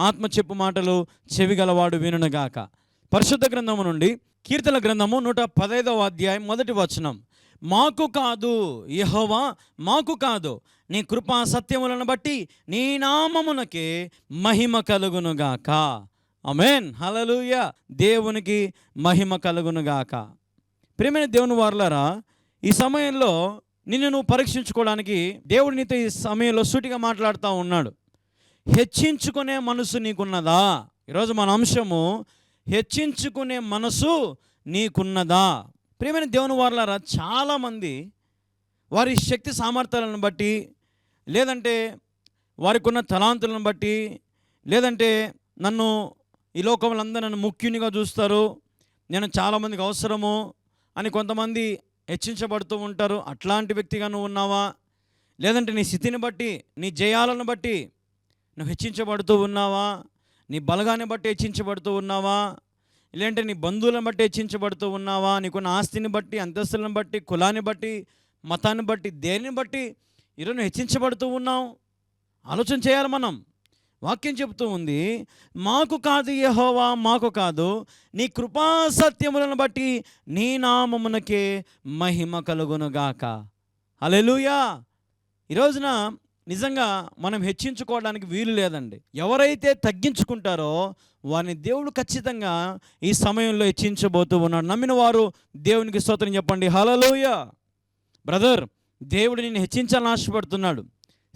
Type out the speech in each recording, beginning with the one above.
ఆత్మ చెప్పు మాటలు చెవిగలవాడు వినునుగాక పరిశుద్ధ గ్రంథము నుండి కీర్తన గ్రంథము నూట పదైదవ అధ్యాయం మొదటి వచనం. మాకు కాదు యెహోవా మాకు కాదు. నీ కృపా సత్యములను బట్టి నీ నామమునకే మహిమ కలుగునుగాక అమేన్ హలలుయ దేవునికి మహిమ కలుగునుగాక ప్రియమైన దేవుని వారులరా ఈ సమయంలో నిన్ను నువ్వు పరీక్షించుకోవడానికి దేవుడు నీతో ఈ సమయంలో సూటిగా మాట్లాడుతూ ఉన్నాడు. హెచ్చించుకునే మనసు నీకున్నదా? ఈరోజు మన అంశము హెచ్చించుకునే మనసు నీకున్నదా? ప్రియమైన దేవుని వారులారా చాలామంది వారి శక్తి సామర్థ్యాలను బట్టి లేదంటే వారికి ఉన్న తలాంతులను బట్టి లేదంటే నన్ను ఈ లోకంలో అందరూ నన్ను ముఖ్యునిగా చూస్తారు నేను చాలామందికి అవసరము అని కొంతమంది హెచ్చించబడుతూ ఉంటారు. అట్లాంటి వ్యక్తిగా నువ్వు ఉన్నావా? లేదంటే నీ స్థితిని బట్టి నీ జయాలను బట్టి నువ్వు హెచ్చించబడుతూ ఉన్నావా? నీ బలగాన్ని బట్టి హెచ్చించబడుతూ ఉన్నావా? లేదంటే నీ బంధువులను బట్టి హెచ్చించబడుతూ ఉన్నావా? నీకున్న ఆస్తిని బట్టి అంతస్తులను బట్టి కులాన్ని బట్టి మతాన్ని బట్టి దేనిని బట్టి ఈరోజు హెచ్చించబడుతూ ఉన్నావు? ఆలోచన చేయాలి మనం. వాక్యం చెబుతూ ఉంది మాకు కాదు యహోవా మాకు కాదు. నీ కృపా సత్యములను బట్టి నీ నామమునకే మహిమ కలుగునుగాక అలెలుయా ఈరోజున నిజంగా మనం హెచ్చించుకోవడానికి వీలు లేదండి. ఎవరైతే తగ్గించుకుంటారో వారిని దేవుడు ఖచ్చితంగా ఈ సమయంలో హెచ్చించబోతూ ఉన్నాడు. నమ్మిన వారు దేవునికి స్తోత్రం చెప్పండి. హలలోయ బ్రదర్ దేవుడు నిన్ను హెచ్చించాలని ఆశపడుతున్నాడు.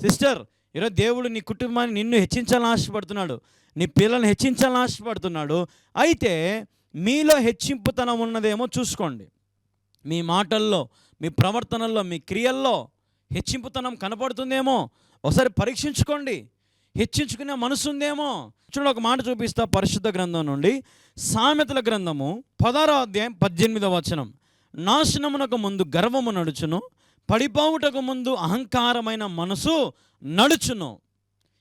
సిస్టర్ ఈరోజు దేవుడు నీ కుటుంబాన్ని నిన్ను హెచ్చించాలని ఆశపడుతున్నాడు. నీ పిల్లల్ని హెచ్చించాలని ఆశపడుతున్నాడు. అయితే మీలో హెచ్చింపుతనం ఉన్నదేమో చూసుకోండి. మీ మాటల్లో మీ ప్రవర్తనల్లో మీ క్రియల్లో హెచ్చింపుతనం కనపడుతుందేమో ఒకసారి పరీక్షించుకోండి. హెచ్చించుకునే మనసు ఉందేమో చూడండి ఒక మాట చూపిస్తా పరిశుద్ధ గ్రంథం నుండి. సామెతల గ్రంథము పదారో అధ్యాయం పద్దెనిమిదవ వచనం. నాశనమునకు ముందు గర్వము నడుచును పడిపోవుటకు ముందు అహంకారమైన మనసు నడుచును.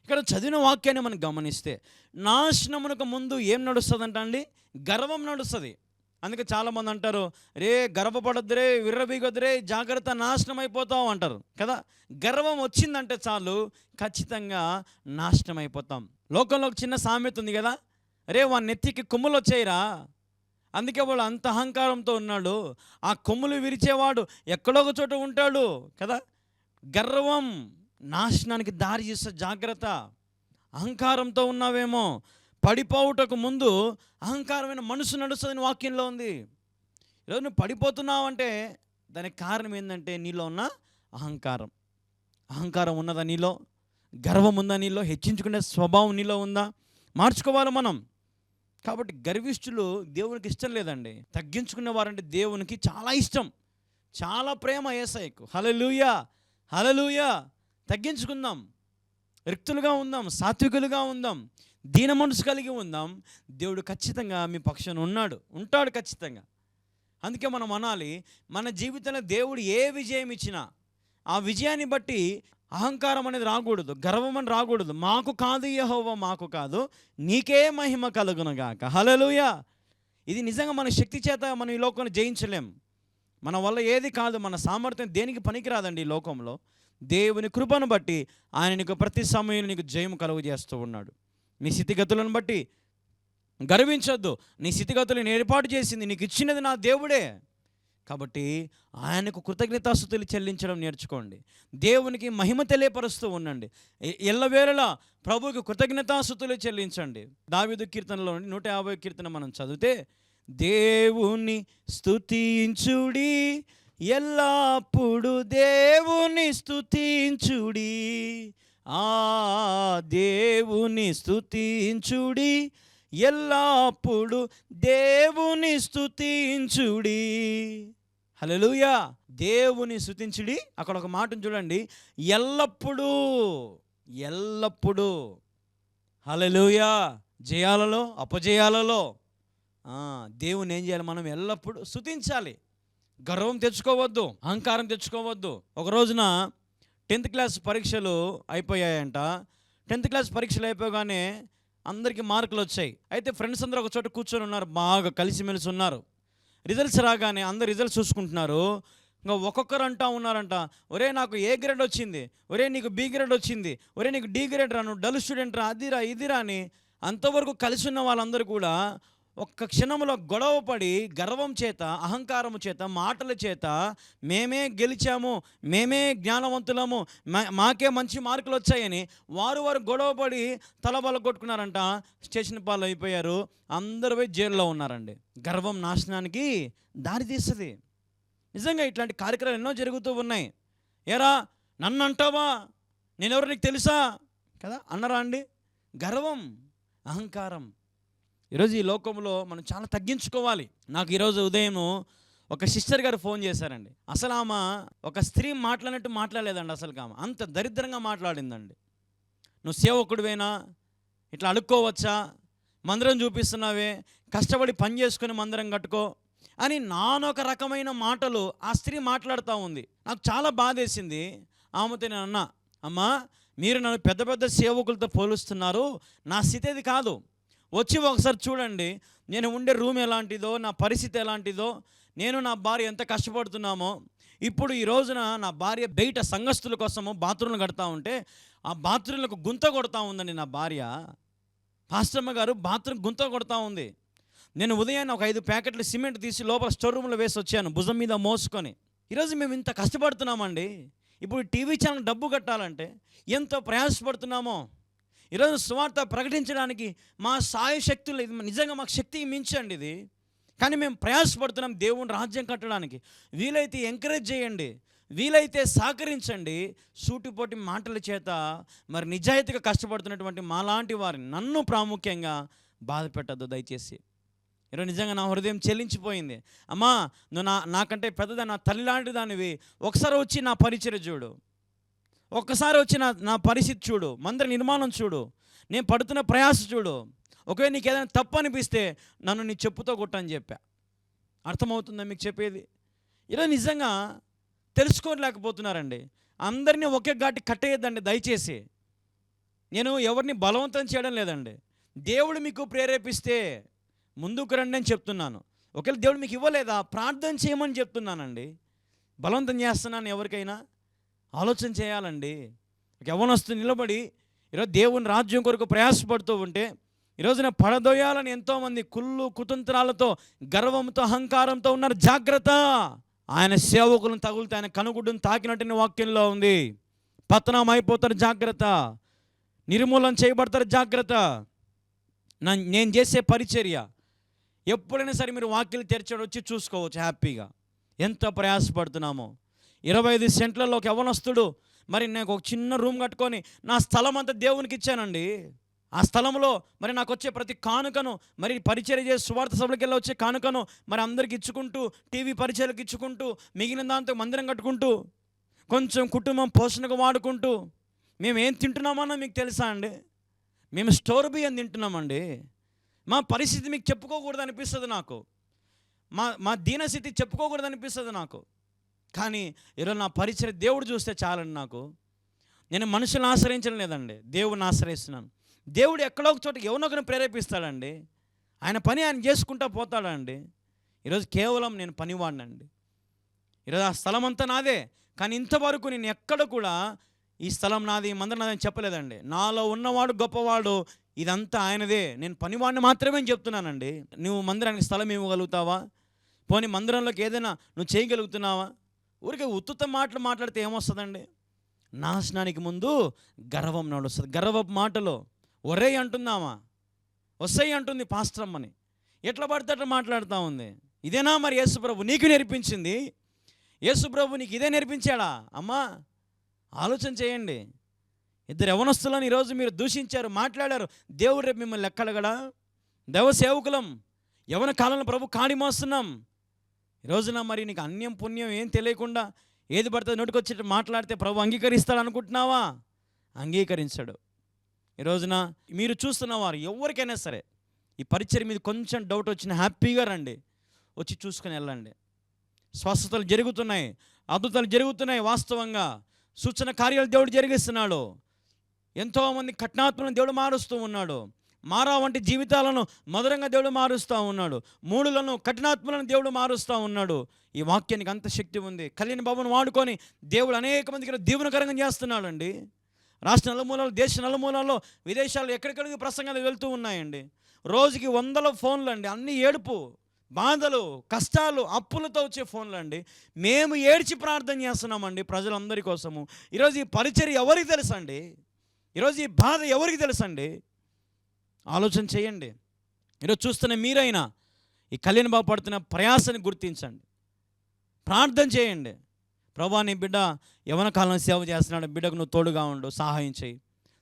ఇక్కడ చదివిన వాక్యాన్ని మనం గమనిస్తే నాశనమునకు ముందు ఏం నడుస్తుంది అండి గర్వం నడుస్తుంది. అందుకే చాలామంది అంటారు రే గర్వపడొద్దురే విర్రబీగొద్దురే జాగ్రత్త నాశనం అయిపోతాం అంటారు. కదా? గర్వం వచ్చిందంటే చాలు ఖచ్చితంగా నాశనం అయిపోతాం లోకంలో ఒక చిన్న సామెత ఉంది కదా? రే వా నెత్తికి కొమ్ములు వచ్చాయిరా. అందుకే వాడు అంత అహంకారంతో ఉన్నాడు. ఆ కొమ్ములు విరిచేవాడు ఎక్కడో ఒక చోట ఉంటాడు. కదా? గర్వం నాశనానికి దారి చేసే జాగ్రత్త. అహంకారంతో ఉన్నావేమో పడిపోవుటకు ముందు అహంకారమైన మనసు నడుస్తుందని వాక్యంలో ఉంది. ఈరోజు నువ్వు పడిపోతున్నావు అంటే దానికి కారణం ఏంటంటే నీలో ఉన్న అహంకారం. అహంకారం ఉన్నదా నీలో? గర్వం ఉందా నీలో? హెచ్చించుకునే స్వభావం నీలో ఉందా? మార్చుకోవాలి మనం. కాబట్టి గర్విష్ఠులు దేవునికి ఇష్టం లేదండి. తగ్గించుకునే వారంటే దేవునికి చాలా ఇష్టం. చాలా ప్రేమ ఏసైకు హలలుయా హలలుయా తగ్గించుకుందాం. రిక్తులుగా ఉందాం. సాత్వికులుగా ఉందాం. దీన మనసు కలిగి ఉందాం. దేవుడు ఖచ్చితంగా మీ పక్షాన ఉన్నాడు. ఉంటాడు ఖచ్చితంగా. అందుకే మనం అనాలి మన జీవితంలో దేవుడు ఏ విజయం ఇచ్చినా ఆ విజయాన్ని బట్టి అహంకారం అనేది రాకూడదు గర్వం అని రాకూడదు. మాకు కాదు యహోవ మాకు కాదు. నీకే మహిమ కలుగునగాక హలలుయ ఇది నిజంగా మన శక్తి చేత మనం ఈ లోకాన్ని జయించలేం. మన వల్ల ఏది కాదు మన సామర్థ్యం దేనికి పనికిరాదండి ఈ లోకంలో. దేవుని కృపను బట్టి ఆయన నీకు ప్రతి సమయంలో నీకు జయం కలుగు చేస్తూ ఉన్నాడు. నీ స్థితిగతులను బట్టి. గర్వించొద్దు. నీ స్థితిగతులను ఏర్పాటు చేసింది నీకు ఇచ్చినది నా దేవుడే. కాబట్టి ఆయనకు కృతజ్ఞతాస్థుతులు చెల్లించడం నేర్చుకోండి. దేవునికి మహిమ తెలియపరుస్తూ ఉండండి. ఎ- ఎల్లవేళలా ప్రభువుకి కృతజ్ఞతాస్థుతులు చెల్లించండి. దావిదు కీర్తనలో నూట యాభై కీర్తన మనం చదివితే దేవుని స్థుతించుడి ఎల్లప్పుడు దేవుని స్థుతించుడి ఆ దేవుని స్థుతించుడి ఎల్లప్పుడు దేవుని స్థుతించుడి హల్లెలూయా! దేవుని స్థుతించుడి అక్కడ ఒక మాట చూడండి. ఎల్లప్పుడూ ఎల్లప్పుడూ. హలలుయా జయాలలో అపజయాలలో దేవుని ఏం చేయాలి మనం? ఎల్లప్పుడూ స్థుతించాలి గర్వం తెచ్చుకోవద్దు అహంకారం తెచ్చుకోవద్దు. ఒక రోజున టెన్త్ క్లాస్ పరీక్షలు అయిపోయాయంట. టెన్త్ క్లాస్ పరీక్షలు అయిపోగానే అందరికీ మార్కులు వచ్చాయి. అయితే ఫ్రెండ్స్ అందరూ ఒక చోట కూర్చొని ఉన్నారు బాగా కలిసిమెలిసి ఉన్నారు. రిజల్ట్స్ రాగానే అందరు రిజల్ట్స్ చూసుకుంటున్నారు. ఇంకా ఒక్కొక్కరు అంటా ఉన్నారంట ఒరే నాకు ఏ గ్రేడ్ వచ్చింది? ఒరే నీకు బి గ్రేడ్ వచ్చింది? ఒరే నీకు డి గ్రేడ్ రాను డల్ స్టూడెంట్ రా అదిరా ఇదిరా అని అంతవరకు కలిసి ఉన్న వాళ్ళందరూ కూడా ఒక్క క్షణంలో గొడవపడి గర్వం చేత అహంకారము చేత మాటల చేత మేమే గెలిచాము మేమే జ్ఞానవంతులము మా- మాకే మంచి మార్కులు వచ్చాయని వారు వారు గొడవపడి తలబల కొట్టుకున్నారంట స్టేషన్ పాలు అయిపోయారు అందరూ పోయి జైల్లో ఉన్నారండి. గర్వం నాశనానికి దారి తీస్తుంది. నిజంగా ఇట్లాంటి కార్యక్రమాలు ఎన్నో జరుగుతూ ఉన్నాయి. ఏరా నన్ను అంటావా నేనెవరు నీకు తెలుసా? కదా అన్నరా అండి? గర్వం అహంకారం ఈరోజు ఈ లోకంలో మనం చాలా తగ్గించుకోవాలి. నాకు ఈరోజు ఉదయం ఒక సిస్టర్ గారు ఫోన్ చేశారండి. అసలు ఆమె ఒక స్త్రీ మాట్లాడినట్టు మాట్లాడలేదండి అసలు ఆమె. అంత దరిద్రంగా మాట్లాడిందండి. నువ్వు సేవకుడివేనా? ఇట్లా అడుక్కోవచ్చా మందిరం చూపిస్తున్నావే? కష్టపడి పని చేసుకుని మందిరం కట్టుకో అని నానొక రకమైన మాటలు ఆ స్త్రీ మాట్లాడుతూ ఉంది. నాకు చాలా బాధేసింది. ఆమెతో నేను అన్నా అమ్మా మీరు నన్ను పెద్ద పెద్ద సేవకులతో పోలుస్తున్నారు. నా స్థితి అది కాదు. వచ్చి ఒకసారి చూడండి. నేను ఉండే రూమ్ ఎలాంటిదో నా పరిస్థితి ఎలాంటిదో నేను నా భార్య ఎంత కష్టపడుతున్నామో ఇప్పుడు ఈ రోజున నా భార్య బయట సంఘస్థుల కోసము బాత్రూంలు కడతా ఉంటే ఆ బాత్రూమ్లకు గుంత కొడతా ఉందండి నా భార్య. పాస్టమ్మ గారు బాత్రూమ్ గుంత కొడతా ఉంది. నేను ఉదయాన్నే ఒక ఐదు ప్యాకెట్లు సిమెంట్ తీసి లోపల స్టోర్ రూమ్లో వేసి వచ్చాను భుజం మీద మోసుకొని. ఈరోజు మేము ఇంత కష్టపడుతున్నామండి. ఇప్పుడు టీవీ ఛానల్ డబ్బు కట్టాలంటే ఎంతో ప్రయాసపడుతున్నామో. ఈరోజు సువార్త ప్రకటించడానికి మా సాయ శక్తులు ఇది నిజంగా మాకు శక్తి మించండి ఇది. కానీ మేము ప్రయాసపడుతున్నాం దేవుని రాజ్యం కట్టడానికి. వీలైతే ఎంకరేజ్ చేయండి. వీలైతే సహకరించండి. సూటిపోటి మాటల చేత మరి నిజాయితీగా కష్టపడుతున్నటువంటి మాలాంటి వారిని నన్ను ప్రాముఖ్యంగా బాధ పెట్టద్దు దయచేసి. ఈరోజు నిజంగా నా హృదయం చెల్లించిపోయింది. అమ్మా నువ్వు నా నాకంటే పెద్దదా నా తల్లి లాంటి దానివి ఒకసారి వచ్చి నా పరిచయం చూడు. ఒక్కసారి వచ్చిన నా నా పరిస్థితి చూడు మందిర నిర్మాణం చూడు నేను పడుతున్న ప్రయాస చూడు. ఒకవేళ నీకు ఏదైనా తప్పు అనిపిస్తే నన్ను నీ చెప్పుతో కొట్టని చెప్పా. అర్థమవుతుందా మీకు చెప్పేది? ఈరోజు నిజంగా తెలుసుకోలేకపోతున్నారండి. అందరినీ ఒకే ఘాటి కట్టేయద్దండి దయచేసి. నేను ఎవరిని బలవంతం చేయడం లేదండి. దేవుడు మీకు ప్రేరేపిస్తే ముందుకు రండి అని చెప్తున్నాను. ఒకవేళ దేవుడు మీకు ఇవ్వలేదా? ప్రార్థన చేయమని చెప్తున్నానండి. బలవంతం చేస్తున్నాను ఎవరికైనా. ఆలోచన చేయాలండి. ఒక యవనస్తు నిలబడి ఈరోజు దేవుని రాజ్యం కొరకు ప్రయాసపడుతూ ఉంటే ఈరోజున పడదోయాలని ఎంతోమంది కుళ్ళు కుతంత్రాలతో గర్వంతో అహంకారంతో ఉన్నారు. జాగ్రత్త! ఆయన సేవకులను తగులుతూ ఆయన కనుగుడ్డును తాకినట్టుని వాక్యంలో ఉంది. పతనం అయిపోతారు జాగ్రత్త! నిర్మూలన చేయబడతారు జాగ్రత్త! నేను చేసే పరిచర్య. ఎప్పుడైనా సరే మీరు వాక్యలు తెరచడం వచ్చి చూసుకోవచ్చు హ్యాపీగా. ఎంత ప్రయాసపడుతున్నామో. ఇరవై ఐదు సెంట్లలో ఒక యవనస్తుడు మరి నాకు ఒక చిన్న రూమ్ కట్టుకొని నా స్థలం అంతా దేవునికి ఇచ్చానండి. ఆ స్థలంలో మరి నాకు వచ్చే ప్రతి కానుకను మరి పరిచయం చేసి సువార్త సభలకు వెళ్ళి వచ్చే కానుకను మరి అందరికి ఇచ్చుకుంటూ టీవీ పరిచయాలకు ఇచ్చుకుంటూ మిగిలిన దాంతో మందిరం కట్టుకుంటూ కొంచెం కుటుంబం పోషణకు వాడుకుంటూ మేము ఏం తింటున్నామన్నా మీకు తెలుసా అండి? మేము స్టోర్ బియ్యం తింటున్నామండి. మా పరిస్థితి మీకు చెప్పుకోకూడదు అనిపిస్తుంది నాకు. మా మా దీనస్థితి చెప్పుకోకూడదు అనిపిస్తుంది నాకు. కానీ ఈరోజు నా పరిచయం దేవుడు చూస్తే చాలండి నాకు. నేను మనుషులను ఆశ్రయించడం లేదండి. దేవుడిని ఆశ్రయిస్తున్నాను. దేవుడు ఎక్కడో ఒక చోట ఎవరినొకరిని ప్రేరేపిస్తాడండి. ఆయన పని ఆయన చేసుకుంటా పోతాడండి. ఈరోజు కేవలం నేను పనివాడినండి. ఈరోజు ఆ స్థలం అంతా నాదే. కానీ ఇంతవరకు నేను ఎక్కడ కూడా ఈ స్థలం నాది ఈ మందిరం నాదని చెప్పలేదండి. నాలో ఉన్నవాడు గొప్పవాడు ఇదంతా ఆయనదే. నేను పనివాడిని మాత్రమే చెప్తున్నానండి. నువ్వు మందిరానికి స్థలం ఇవ్వగలుగుతావా? పోనీ మందిరంలోకి ఏదైనా నువ్వు చేయగలుగుతున్నావా? ఊరికే ఉత్తుత మాటలు మాట్లాడితే ఏమొస్తుందండి? నాశనానికి ముందు గర్వం నడుస్తుంది. గర్వపు మాటలు ఒరే అంటుందామా? వస్తాయి అంటుంది పాస్టర్ ఎట్లా పడితే అట్లా మాట్లాడుతూ ఉంది. ఇదేనా మరి యేసుప్రభు నీకు నేర్పించింది? యేసుప్రభు నీకు ఇదే నేర్పించాడా? అమ్మా ఆలోచన చేయండి. ఇద్దరు యవనస్తులను ఈరోజు మీరు దూషించారు మాట్లాడారు. దేవుడు రేపు మిమ్మల్ని లెక్కడగడా దేవ సేవకులం యవన కాలంలో ప్రభు కాడి మోస్తున్నాం ఈ రోజున మరి నీకు అన్యం పుణ్యం ఏం తెలియకుండా ఏది పడితే నోటికొచ్చి మాట్లాడితే ప్రభు అంగీకరిస్తాడు అనుకుంటున్నావా? అంగీకరించాడు. ఈ రోజున మీరు చూస్తున్న వారు ఎవరికైనా సరే ఈ పరిచయం మీద కొంచెం డౌట్ వచ్చిన హ్యాపీగా రండి. వచ్చి చూసుకొని వెళ్ళండి. స్వస్థతలు జరుగుతున్నాయి. అద్భుతాలు జరుగుతున్నాయి వాస్తవంగా. సూచన కార్యాలు దేవుడు జరిగిస్తున్నాడు. ఎంతోమంది కఠినాత్మను దేవుడు మారుస్తూ ఉన్నాడు. మారా వంటి జీవితాలను మధురంగా దేవుడు మారుస్తూ ఉన్నాడు. మూడులను కఠినాత్మలను దేవుడు మారుస్తూ ఉన్నాడు. ఈ వాక్యానికి అంత శక్తి ఉంది. కళ్యాణ బాబును వాడుకొని దేవుడు అనేక మందికి దీవెనకరంగా చేస్తున్నాడు అండి రాష్ట్ర నలుమూలలో దేశ నలుమూలల్లో విదేశాల్లో ఎక్కడికెక్కడికి ప్రసంగాలు వెళ్తూ ఉన్నాయండి. రోజుకి వందల ఫోన్లు అండి. అన్ని ఏడుపు బాధలు కష్టాలు అప్పులతో వచ్చే ఫోన్లు అండి. మేము ఏడ్చి ప్రార్థన చేస్తున్నామండి ప్రజలందరి కోసము. ఈరోజు ఈ పరిచర్ ఎవరికి తెలుసండి? ఈరోజు ఈ బాధ ఎవరికి తెలుసండి? ఆలోచన చేయండి. ఈరోజు చూస్తున్న మీరైనా ఈ కళ్యాణ్ బాబు పడుతున్న ప్రయాసని గుర్తించండి. ప్రార్థన చేయండి. ప్రభా నీ బిడ్డ యవన కాలం సేవ చేస్తున్నాడు. బిడ్డకు నువ్వు తోడుగా ఉండు సహాయం చేయి.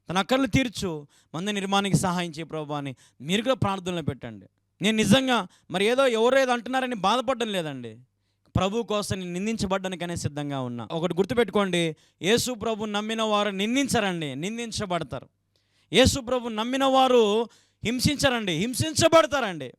తన అక్కర్లు తీర్చు మంద నిర్మాణానికి సహాయం చేయి ప్రభా అని మీరు కూడా ప్రార్థనలో పెట్టండి. నేను నిజంగా మరి ఏదో ఎవరో ఏదో అంటున్నారని బాధపడడం లేదండి. ప్రభు కోసం నేను నిందించబడ్డానికనే సిద్ధంగా ఉన్నా. ఒకటి గుర్తుపెట్టుకోండి. యేసు ప్రభు నమ్మిన వారు నిందించరండి. నిందించబడతారు. యేసు ప్రభు నమ్మిన వారు హింసించరండి హింసించబడతారండి.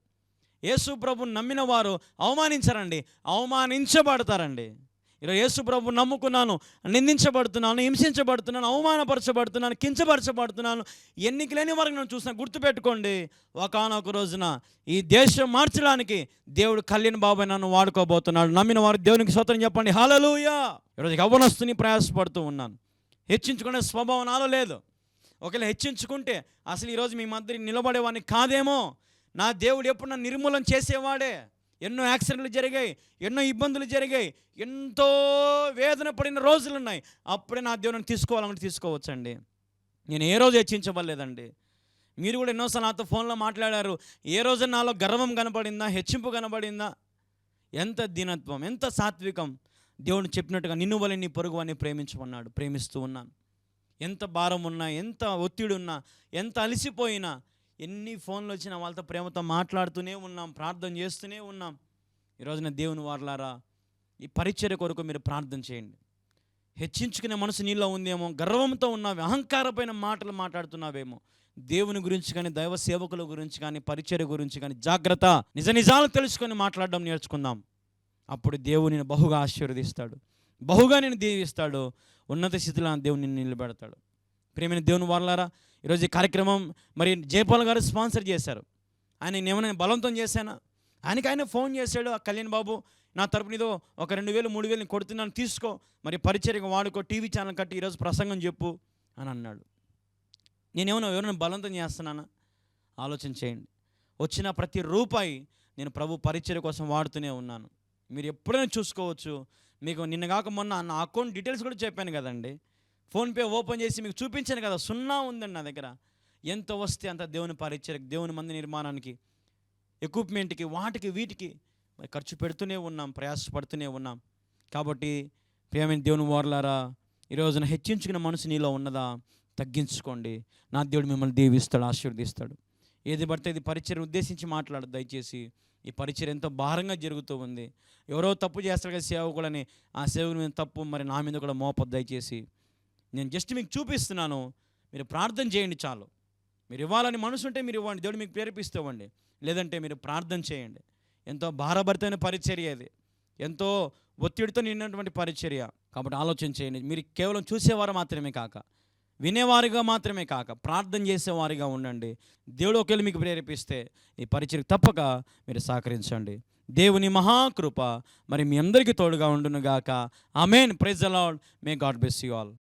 యేసు ప్రభు నమ్మిన వారు అవమానించరండి అవమానించబడతారండి. ఈరోజు యేసు ప్రభు నమ్ముకున్నాను నిందించబడుతున్నాను హింసించబడుతున్నాను అవమానపరచబడుతున్నాను కించపరచబడుతున్నాను ఎన్నిక లేని వరకు నేను చూసిన గుర్తుపెట్టుకోండి. ఒకనొక రోజున ఈ దేశం మార్చడానికి దేవుడు కళ్యాణ్ బాబాయ్ నన్ను వాడుకోబోతున్నాడు. నమ్మిన వారు దేవునికి స్వతం చెప్పండి. హలలుయా ఈరోజు యవ్వనస్తుని ప్రయాసపడుతూ ఉన్నాను. హెచ్చించుకునే స్వభావం నాలో లేదు. ఒకవేళ హెచ్చించుకుంటే అసలు ఈరోజు మీ మధ్య నిలబడేవాడిని కాదేమో. నా దేవుడు ఎప్పుడు నన్ను నిర్మూలన చేసేవాడే. ఎన్నో యాక్సిడెంట్లు జరిగాయి ఎన్నో ఇబ్బందులు జరిగాయి ఎంతో వేదన పడిన రోజులు ఉన్నాయి. అప్పుడే నా దేవుడిని తీసుకోవాలంటే తీసుకోవచ్చండి. నేను ఏ రోజు హెచ్చించబడలేదండి. మీరు కూడా ఎన్నోసార్లు నాతో ఫోన్లో మాట్లాడారు. ఏ రోజు నాలో గర్వం కనబడిందా హెచ్చింపు కనబడిందా? ఎంత దీనత్వం ఎంత సాత్వికం. దేవుడు చెప్పినట్టుగా నిన్ను వల్ల నీ పొరుగు అని ప్రేమించమన్నాడు ప్రేమిస్తూ ఉన్నాను. ఎంత భారం ఉన్నా ఎంత ఒత్తిడి ఉన్నా ఎంత అలసిపోయినా ఎన్ని ఫోన్లు వచ్చినా వాళ్ళతో ప్రేమతో మాట్లాడుతూనే ఉన్నాం ప్రార్థన చేస్తూనే ఉన్నాం. ఈరోజున దేవుని వారలారా ఈ పరిచర్య కొరకు మీరు ప్రార్థన చేయండి. హెచ్చించుకునే మనసు నీలో ఉందేమో గర్వంతో ఉన్నావే అహంకారమైన మాటలు మాట్లాడుతున్నావేమో. దేవుని గురించి కానీ దైవ సేవకుల గురించి కానీ పరిచర్య గురించి కానీ జాగ్రత్త నిజ నిజాలు తెలుసుకొని మాట్లాడడం నేర్చుకుందాం. అప్పుడు దేవుని బహుగా ఆశీర్వదిస్తాడు. బహుగా నేను దీవిస్తాడు ఉన్నత స్థితిలో ఆ దేవుని నిలబెడతాడు. ప్రేమైన దేవుని వాళ్ళారా ఈరోజు ఈ కార్యక్రమం మరి జయపాల్ గారు స్పాన్సర్ చేశారు. ఆయన ఏమైనా బలవంతం చేశానా? ఆయనకి ఆయన ఫోన్ చేశాడు ఆ కళ్యాణ్ బాబు నా తరపున ఏదో ఒక రెండు వేలు మూడు వేలు కొడుతున్నాను తీసుకో. మరి పరిచర్యగా వాడుకో టీవీ ఛానల్ కట్టి ఈరోజు ప్రసంగం చెప్పు అని అన్నాడు. నేనేమన్నా ఎవరైనా బలవంతం చేస్తున్నానా? ఆలోచన చేయండి. వచ్చిన ప్రతి రూపాయి నేను ప్రభు పరిచర్య కోసం వాడుతూనే ఉన్నాను. మీరు ఎప్పుడైనా చూసుకోవచ్చు మీకు నిన్న కాక మొన్న నా అకౌంట్ డీటెయిల్స్ కూడా చెప్పాను కదండి. ఫోన్పే ఓపెన్ చేసి మీకు చూపించాను కదా సున్నా ఉందండి నా దగ్గర. ఎంత వస్తే అంత దేవుని పరిచర్యకు దేవుని మంది నిర్మాణానికి ఎక్విప్మెంట్కి వాటికి వీటికి ఖర్చు పెడుతూనే ఉన్నాం ప్రయాసపడుతూనే ఉన్నాం. కాబట్టి ప్రేమైన దేవుని వారలారా ఈ రోజున హెచ్చించుకున్న మనసు నీలో ఉన్నదా? తగ్గించుకోండి. నా దేవుడు మిమ్మల్ని దీవిస్తాడు ఆశీర్వదిస్తాడు. ఏది పడితే ఇది పరిచయం ఉద్దేశించి మాట్లాడదు దయచేసి. ఈ పరిచయం ఎంతో భారంగా జరుగుతూ ఉంది. ఎవరో తప్పు చేస్తారు కదా సేవకులని ఆ సేవకుని మీద తప్పు మరి నా మీద కూడా మోపద్దు దయచేసి నేను జస్ట్ మీకు చూపిస్తున్నాను మీరు ప్రార్థన చేయండి చాలు. మీరు ఇవ్వాలని మనసు ఉంటే మీరు ఇవ్వండి దేవుడు మీకు ప్రేరేపిస్తేవ్వండి లేదంటే మీరు ప్రార్థన చేయండి. ఎంతో భారభరితమైన పరిచర్య ఇది. ఎంతో ఒత్తిడితో నిన్నటువంటి పరిచర్య. కాబట్టి ఆలోచన చేయండి. మీరు కేవలం చూసేవారు మాత్రమే కాక వినేవారిగా మాత్రమే కాక ప్రార్థన చేసేవారిగా ఉండండి. దేవుడు ఒకవేళ మీకు ప్రేరేపిస్తే ఈ పరిచయం తప్పక మీరు సహకరించండి. దేవుని మహాకృప మరి మీ అందరికీ తోడుగా ఉండును గాక అమేన్ ప్రైజ్ అలాడ్ may God bless you all.